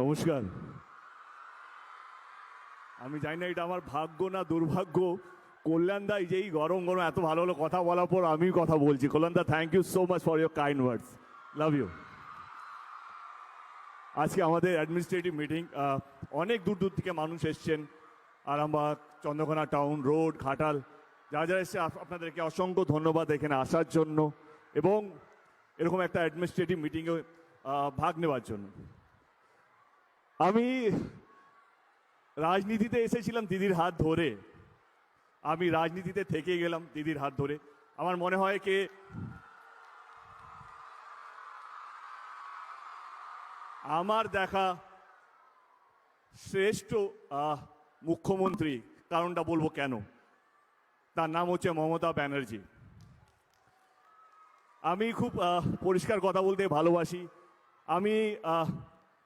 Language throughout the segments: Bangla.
নমস্কার। আমি জানি না এটা আমার ভাগ্য না দুর্ভাগ্য। কল্যাণ দা এই যে এই গরম গরম এত ভালো ভালো কথা বলার পর আমি কথা বলছি। Kalyan da thank you so much for your kind words love you আজকে আমাদের অ্যাডমিনিস্ট্রেটিভ মিটিং অনেক দূর দূর থেকে মানুষ এসছেন। আরামবাগ, চন্দ্রকোনা টাউন রোড ঘাটাল যারা যারা এসছে আপনাদেরকে অসংখ্য ধন্যবাদ এখানে আসার জন্য এবং এরকম একটা অ্যাডমিনিস্ট্রেটিভ মিটিংয়ে ভাগ নেওয়ার জন্য। আমি রাজনীতিতে এসেছিলাম দিদির হাত ধরে। আমি রাজনীতিতে থেকে গেলাম দিদির হাত ধরে। আমার মনে হয় কে? আমার দেখা শ্রেষ্ঠ মুখ্যমন্ত্রী কারণটা বলব কেন? তার নাম হচ্ছে মমতা ব্যানার্জি। আমি খুব পরিষ্কার কথা বলতে ভালোবাসি। আমি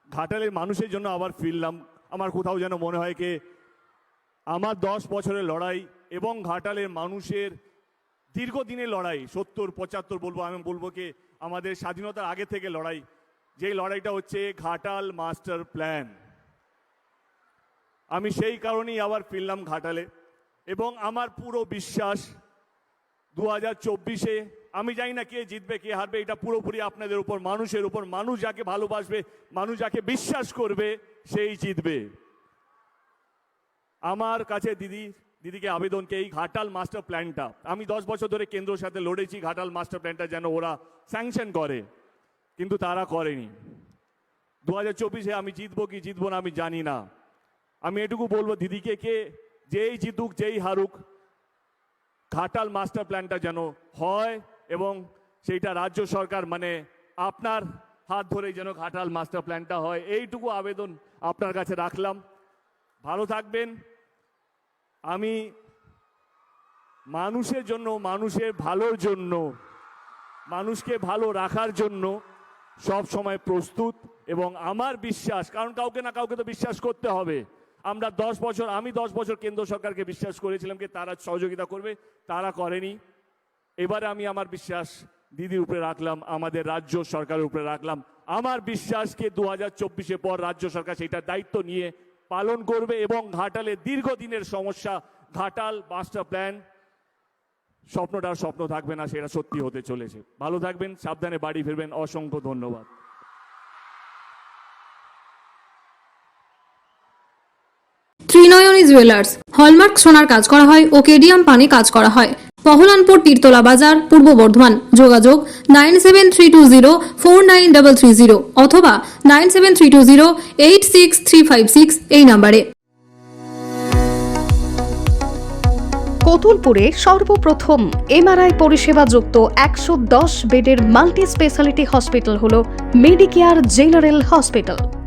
ঘাটালের মানুষের জন্য আবার ফিরলাম। আমার কোথাও যেন মনে হয় কি, আমার দশ বছরের লড়াই এবং ঘাটালের মানুষের দীর্ঘদিনের লড়াই, সত্তর, পঁচাত্তর বলব, আমি বলব কি, আমাদের স্বাধীনতার আগে থেকে লড়াই। যেই লড়াইটা হচ্ছে ঘাটাল মাস্টার প্ল্যান। আমি সেই কারণেই আবার ফিরলাম ঘাটালে এবং আমার পুরো বিশ্বাস দু হাজার চব্বিশে, আমি জানি না কে জিতবে, কে হারবে, এটা পুরোপুরি আপনাদের উপর, মানুষের উপর, মানুষ যাকে ভালোবাসবে, মানুষ যাকে বিশ্বাস করবে, সেই জিতবে। আমার কাছে দিদি, দিদিকে আবেদনকে এই ঘাটাল মাস্টার প্ল্যানটা। আমি দশ বছর ধরে কেন্দ্রের সাথে লড়েছি, ঘাটাল মাস্টার প্ল্যানটা যেন ওরা স্যাংশন করে, কিন্তু তারা করেনি। দু হাজার চব্বিশে আমি জিতবো কি জিতবো না আমি জানি না। আমি এটুকু বলব, দিদিকে কে যেই জিতুক, যেই হারুক ঘাটাল মাস্টার প্ল্যানটা যেন হয় এবং সেইটা রাজ্য সরকার মানে আপনার হাত ধরেই যেন ঘাটাল মাস্টার প্ল্যানটা হয়। এইটুকু আবেদন আপনার কাছে রাখলাম। ভালো থাকবেন। আমি মানুষের জন্য, মানুষের ভালোর জন্য, মানুষকে ভালো রাখার জন্য সব সময় প্রস্তুত এবং আমার বিশ্বাস, কারণ কাউকে না কাউকে তো বিশ্বাস করতে হবে। আমরা দশ বছর, আমি দশ বছর কেন্দ্র সরকারকে বিশ্বাস করেছিলাম কি তারা সহযোগিতা করবে, তারা করেনি। এবারে আমি আমার বিশ্বাস দিদির উপরে রাখলাম, আমাদের রাজ্য সরকারের উপরে রাখলাম। আমার বিশ্বাসকে দু হাজার চব্বিশে পর রাজ্য সরকার সেটা দায়িত্ব নিয়ে পালন করবে এবং ঘাটালে দীর্ঘদিনের সমস্যা, ঘাটাল মাস্টার প্ল্যান স্বপ্নটা স্বপ্ন থাকবে না, সেটা সত্যি হতে চলেছে। ভালো থাকবেন, সাবধানে বাড়ি ফিরবেন, অসংখ্য ধন্যবাদ। ত্রিনয়নী জুয়েলার্স হলমার্ক সোনার কাজ করা হয় ও কেডিয়াম পানি কাজ করা হয়। পহলানপুর তীরতলা বাজার, পূর্ব বর্ধমান। যোগাযোগ nine seven three two zero four nine double three zero অথবা nine seven three two zero eight six three five six এই নাম্বারে। কতুলপুরে সর্বপ্রথম এমআরআই পরিষেবা যুক্ত একশো দশ বেডের মাল্টি স্পেশালিটি হসপিটাল হল মেডিকেয়ার জেনারেল হসপিটাল